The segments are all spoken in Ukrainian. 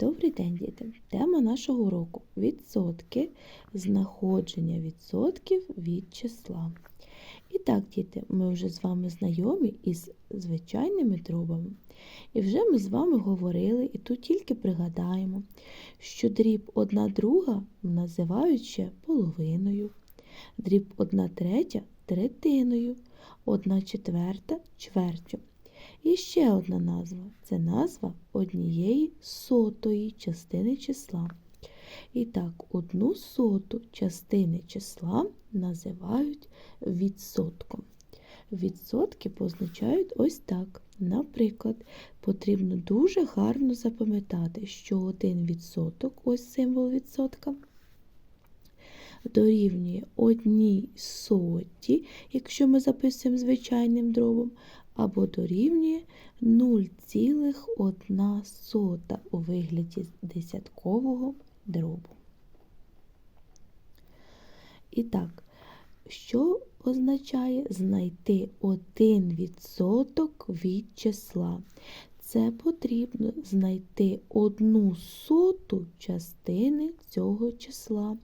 Добрий день, діти! Тема нашого уроку відсотки, знаходження відсотків від числа. І так, діти, ми вже з вами знайомі із звичайними дробами. І вже ми з вами говорили, і тут тільки пригадаємо, що дріб 1 друга називають ще половиною, дріб 1 третя третиною, 1 четверта чвертю. І ще одна назва це назва однієї сотої частини числа. І так, одну соту частини числа називають відсотком. Відсотки позначають ось так. Наприклад, потрібно дуже гарно запам'ятати, що один відсоток, ось символ відсотка, дорівнює одній соті, якщо ми записуємо звичайним дробом, або дорівнює 0,1 у вигляді десяткового дробу. І так, що означає знайти 1% від числа? Це потрібно знайти одну соту частини цього числа.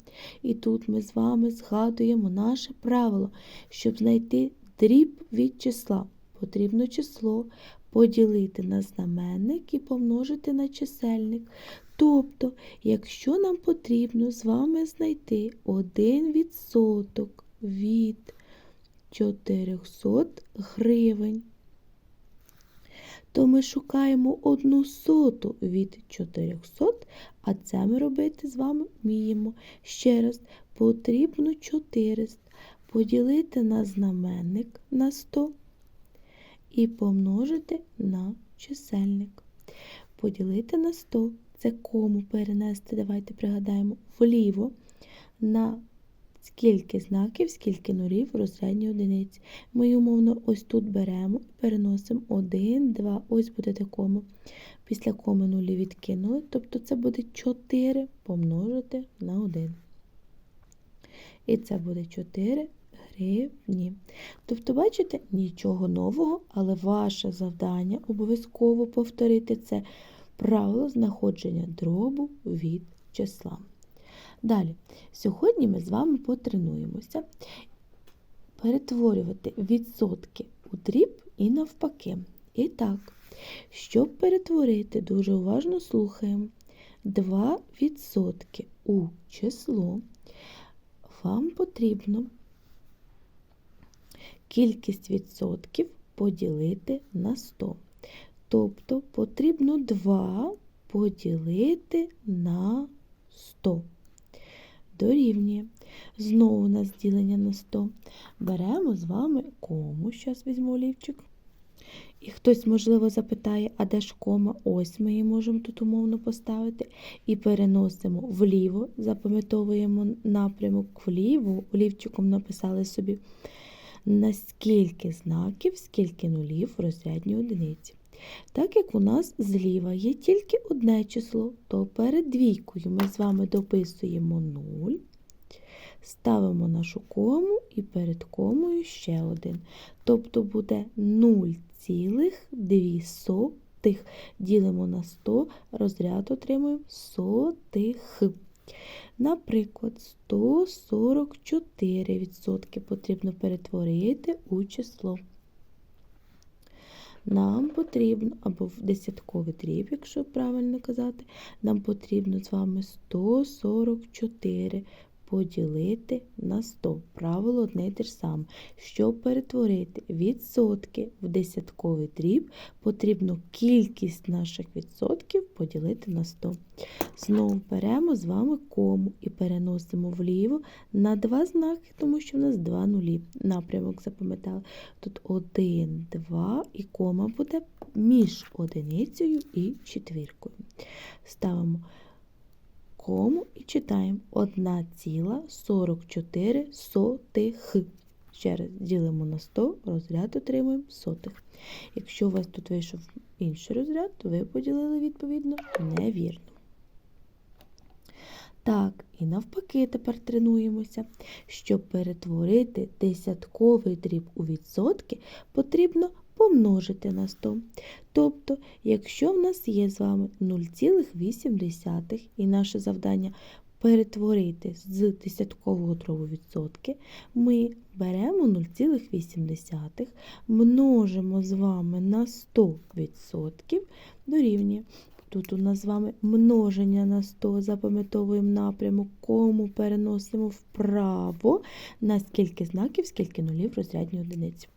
І тут ми з вами згадуємо наше правило, щоб знайти дріб від числа потрібно число поділити на знаменник і помножити на чисельник. Тобто, якщо нам потрібно з вами знайти 1% від 400 гривень, то ми шукаємо одну соту від 400, а це ми робити з вами вміємо. Ще раз, потрібно 400 поділити на знаменник на 100 і помножити на чисельник. Поділити на 100 це кому перенести, давайте пригадаємо, вліво на скільки знаків, скільки нулів в розрядній одиниці. Ми, умовно, ось тут беремо і переносимо 1, 2, ось буде кому. Після коми нулі відкинули, тобто це буде 4 помножити на 1. І це буде 4 гривні. Тобто, бачите, нічого нового, але ваше завдання обов'язково повторити це правило знаходження дробу від числа. Далі, сьогодні ми з вами потренуємося перетворювати відсотки у дріб і навпаки. І так, щоб перетворити, дуже уважно слухаємо 2% у число, вам потрібно кількість відсотків поділити на 100. Тобто потрібно 2 поділити на 100. Дорівнює. Знову у нас ділення на 100. Беремо з вами кому, зараз візьму олівчик. І хтось, можливо, запитає, а де ж кома? Ось ми її можемо тут умовно поставити. І переносимо вліво, запам'ятовуємо напрямок вліво, олівчиком написали собі на скільки знаків, скільки нулів в розрядній одиниці. Так як у нас зліва є тільки одне число, то перед двійкою ми з вами дописуємо 0, ставимо нашу кому і перед комою ще один. Тобто буде 0,2. Ділимо на 100, розряд отримуємо сотих. Наприклад, 144% потрібно перетворити у число. Нам потрібно, або в десятковий дріб, якщо правильно казати, нам потрібно з вами 144 поділити на 100. Правило одне й те ж саме. Щоб перетворити відсотки в десятковий дріб, потрібно кількість наших відсотків поділити на 100. Знову беремо з вами кому і переносимо вліво на два знаки, тому що в нас два нулі. Напрямок запам'ятали. Тут 1, 2 і кома буде між одиницею і четвіркою. Ставимо кому і читаємо 1,44 сотих. Ще раз ділимо на 100, розряд отримуємо сотих. Якщо у вас тут вийшов інший розряд, то ви поділили відповідно невірно. Так, і навпаки, тепер тренуємося. Щоб перетворити десятковий дріб у відсотки, потрібно помножити на 100. Тобто, якщо в нас є з вами 0,8 і наше завдання перетворити з десяткового дробу відсотки, ми беремо 0,8, множимо з вами на 100% дорівнює. Тут у нас з вами множення на 100, запам'ятовуємо напрямок, кому переносимо вправо на скільки знаків, скільки нулів розрядні одиниці.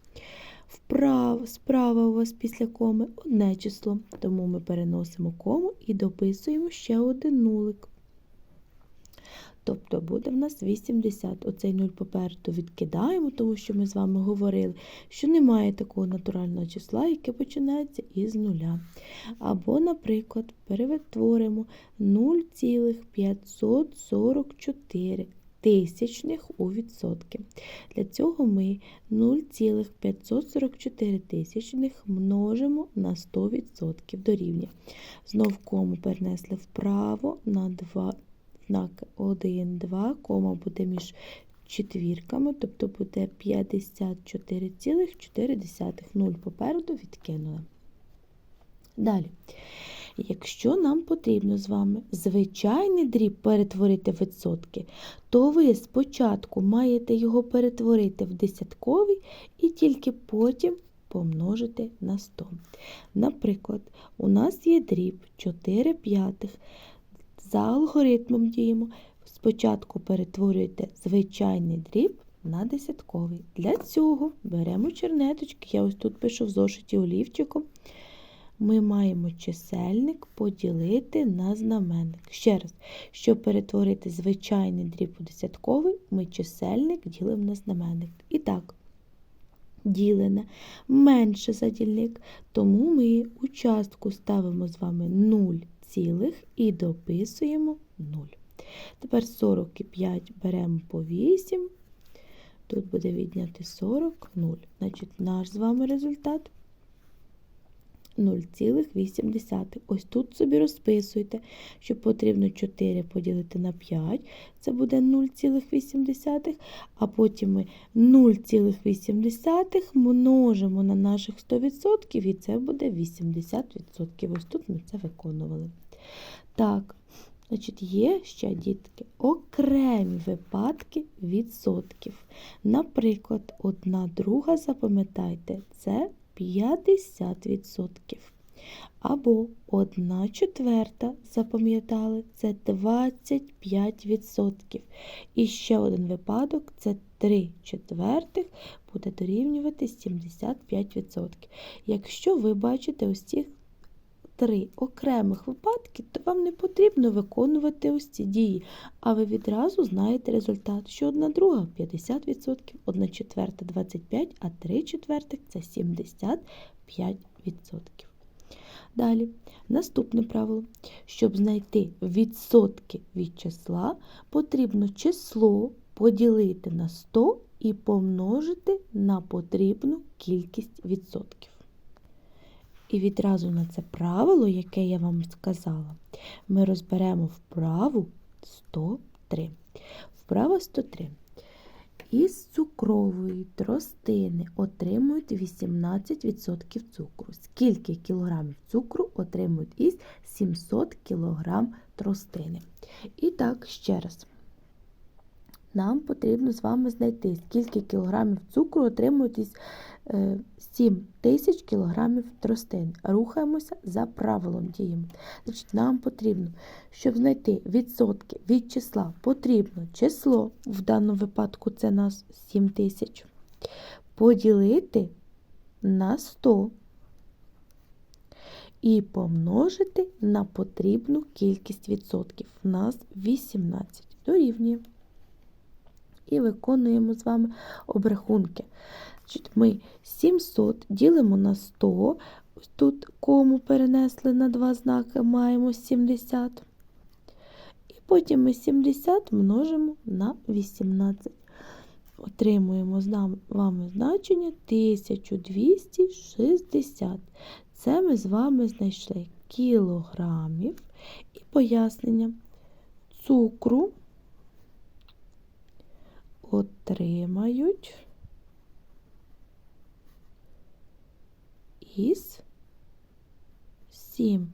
Вправо, справа у вас після коми одне число, тому ми переносимо кому і дописуємо ще один нулик. Тобто буде в нас 80. Оцей 0 попереду відкидаємо, тому що ми з вами говорили, що немає такого натурального числа, яке починається із нуля. Або, наприклад, перетворимо 0,544 тисячних у відсотки. Для цього ми 0,544 тисячних множимо на 100% дорівнює. Знов кому перенесли вправо на 2 знак 1, 2, кома буде між четвірками, тобто буде 54,4, 0 попереду відкинули. Далі. Якщо нам потрібно з вами звичайний дріб перетворити в відсотки, то ви спочатку маєте його перетворити в десятковий і тільки потім помножити на 100. Наприклад, у нас є дріб 4 п'ятих. За алгоритмом діємо. Спочатку перетворюєте звичайний дріб на десятковий. Для цього беремо чернеточки, я ось тут пишу в зошиті олівчиком. Ми маємо чисельник поділити на знаменник. Ще раз, щоб перетворити звичайний дріб у десятковий, ми чисельник ділимо на знаменник. І так, ділене менше за дільник, тому ми участку ставимо з вами 0 цілих і дописуємо 0. Тепер 45 беремо по 8. Тут буде відняти 40, 0. Значить, наш з вами результат 0,8. Ось тут собі розписуйте, що потрібно 4 поділити на 5, це буде 0,8, а потім ми 0,8 множимо на наших 100% і це буде 80%. Ось тут ми це виконували. Так, значить, є ще, дітки, окремі випадки відсотків. Наприклад, одна друга, запам'ятайте, це 50%. Або 1 четверта, запам'ятали, це 25%. І ще один випадок це 3 четвертих буде дорівнювати 75%. Якщо ви бачите ось ці три окремих випадки, то вам не потрібно виконувати ось ці дії, а ви відразу знаєте результат, що одна друга 50%, одна четверта 25%, а 3 четвертих це 75%. Далі, наступне правило. Щоб знайти відсотки від числа, потрібно число поділити на 100 і помножити на потрібну кількість відсотків. І відразу на це правило, яке я вам сказала, ми розберемо вправу 103. Вправа 103. Із цукрової тростини отримують 18% цукру. Скільки кілограмів цукру отримують із 700 кг тростини? І так, ще раз. Нам потрібно з вами знайти, скільки кілограмів цукру отримують із 7 тисяч кілограмів тростин. Рухаємося за правилом діємо. Значить, Нам потрібно, щоб знайти відсотки від числа, потрібно число, в даному випадку це нас 7 тисяч, поділити на 100 і помножити на потрібну кількість відсотків. У нас 18 дорівнює. І виконуємо з вами обрахунки. Ми 700 ділимо на 100, тут кому перенесли на два знаки, маємо 70. І потім ми 70 множимо на 18. Отримуємо з вами значення 1260. Це ми з вами знайшли кілограмів і пояснення цукру отримають із 7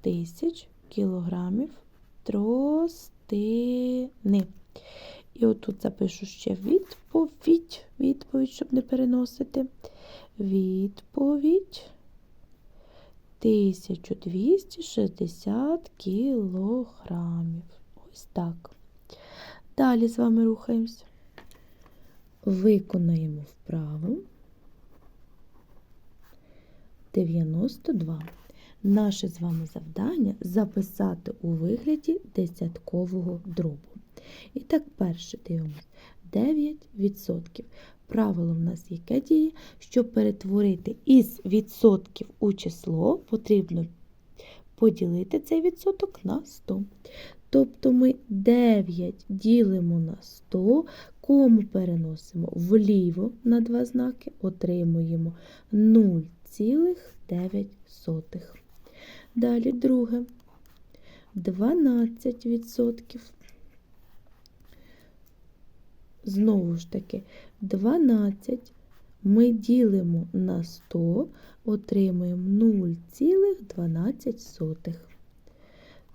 тисяч кілограмів тростини. І отут запишу ще відповідь, відповідь, щоб не переносити. Відповідь 1260 кілограмів. Ось так. Далі з вами рухаємося. Виконаємо вправу 92. Наше з вами завдання записати у вигляді десяткового дробу. І так, перше дивимося 9%. Правило в нас яке діє, щоб перетворити із відсотків у число, потрібно поділити цей відсоток на 100. Тобто ми 9 ділимо на 100, кому переносимо вліво на два знаки, отримуємо 0,9. Далі друге 12%. Знову ж таки, 12 ми ділимо на 100, отримуємо 0,12.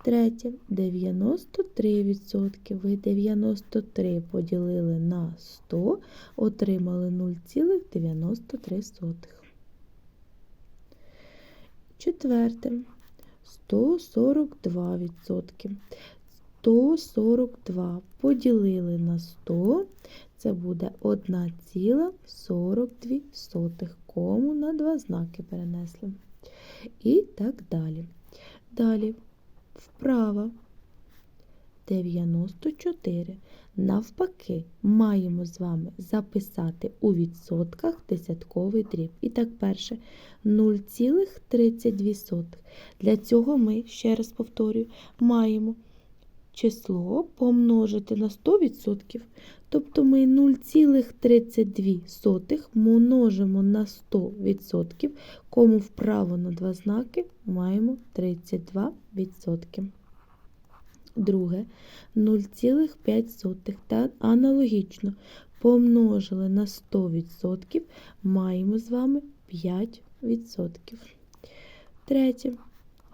Третє 93%. Ви 93 поділили на 100, отримали 0,93. Четверте 142%. 142 поділили на 100, це буде 1,42. Кому на два знаки перенесли. І так далі. Далі вправо 94. Навпаки, маємо з вами записати у відсотках десятковий дріб. І так, перше 0,32. Для цього ми, ще раз повторюю, маємо число помножити на 100%. Тобто ми 0,32 множимо на 100%, кому вправо на два знаки маємо 32%. Друге 0,5 та аналогічно помножили на 100%, маємо з вами 5%. Третє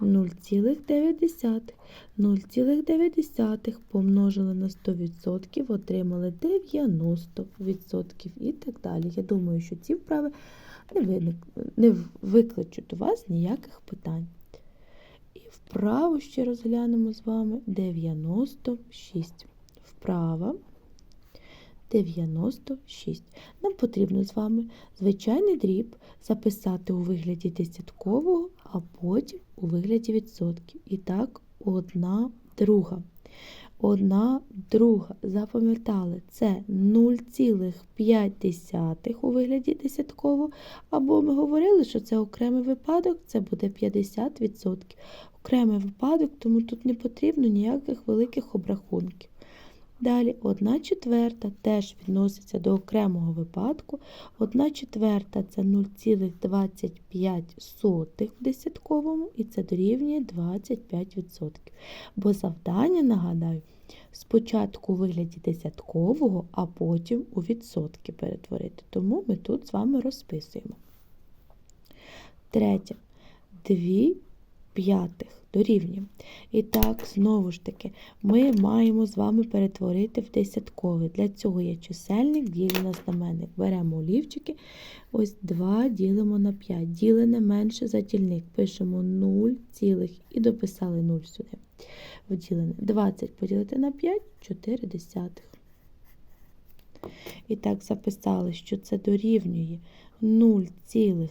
0,9. 0,9 помножили на 100%, отримали 90% і так далі. Я думаю, що ці вправи не, виник, не викличуть у вас ніяких питань. І вправо ще розглянемо з вами 96. Вправа 96. Нам потрібно з вами звичайний дріб записати у вигляді десяткового, а потім у вигляді відсотків. І так, одна друга. Одна друга, запам'ятали, це 0,5 у вигляді десяткового, або ми говорили, що це окремий випадок, це буде 50%. Окремий випадок, тому тут не потрібно ніяких великих обрахунків. Далі 1 четверта теж відноситься до окремого випадку. 1 четверта це 0,25 в десятковому, і це дорівнює 25%. Бо завдання, нагадаю, спочатку у вигляді десяткового, а потім у відсотки перетворити. Тому ми тут з вами розписуємо. Третє. 2 п'ятих дорівнює. І так, знову ж таки, ми маємо з вами перетворити в десятковий. Для цього є чисельник, ділі на знаменник. Беремо олівчики, ось 2 ділимо на 5. Ділене менше за дільник. Пишемо 0, цілих і дописали 0 сюди. Вділене. 20 поділити на 5, 4 десятих. І так, записали, що це дорівнює 0,4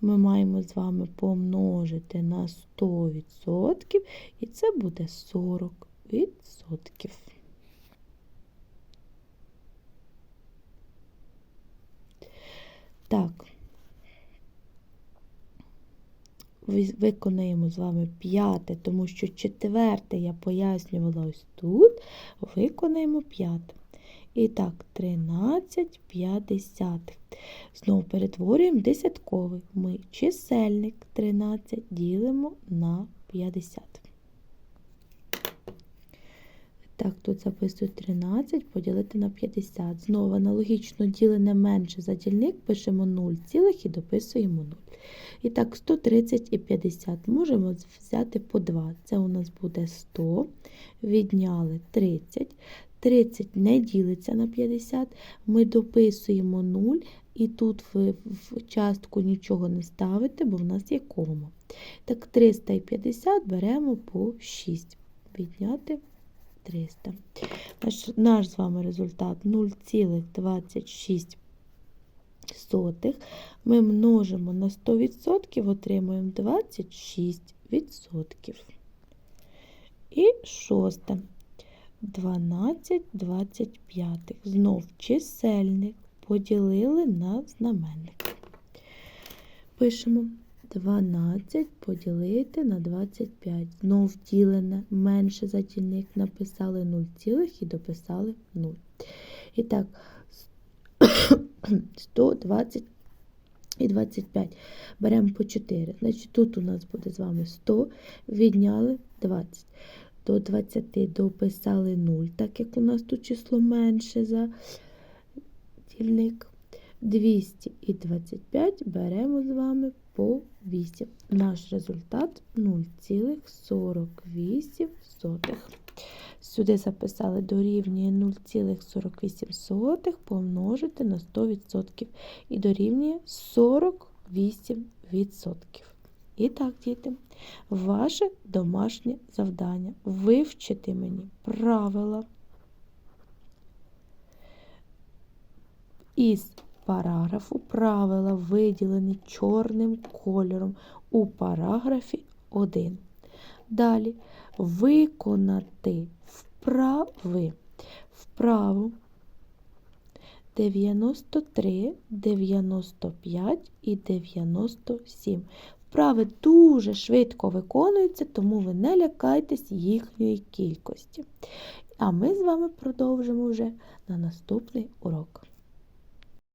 ми маємо з вами помножити на 100%, і це буде 40%. Так, виконаємо з вами п'яте, тому що четверте я пояснювала ось тут, виконаємо п'яте. І так, 13 п'ятдесятих. Знову перетворюємо десятковий. Ми чисельник 13 ділимо на 50. Так, тут записую 13 поділити на 50. Знову аналогічно ділене менше за дільник, пишемо 0 цілих і дописуємо 0. І так, 130 і 50 можемо взяти по 2. Це у нас буде 100. Відняли 30. 30 не ділиться на 50. Ми дописуємо 0. І тут в, в частку нічого не ставите, бо в нас є кома. Так, 350 беремо по 6. Відняти 300. Наш, наш з вами результат 0,26. Ми множимо на 100%, отримуємо 26%. І шосте. 12 25. Знов чисельник поділили на знаменник. Пишемо 12 поділити на 25. Знов ділене менше за дільник написали 0 цілих і дописали 0. І так, 120 і 25. Беремо по 4. Значить, тут у нас буде з вами 100, відняли 20. До 20 дописали 0, так як у нас тут число менше за дільник. 200 і 25 беремо з вами по 8. Наш результат 0,48. Сюди записали дорівнює 0,48 помножити на 100% і дорівнює 48%. І так, діти, ваше домашнє завдання вивчити мені правила із параграфу правила виділені чорним кольором у параграфі 1. Далі виконати вправи. Вправу 93, 95 і 97. Вправи дуже швидко виконуються, тому ви не лякайтесь їхньої кількості. А ми з вами продовжимо вже на наступний урок.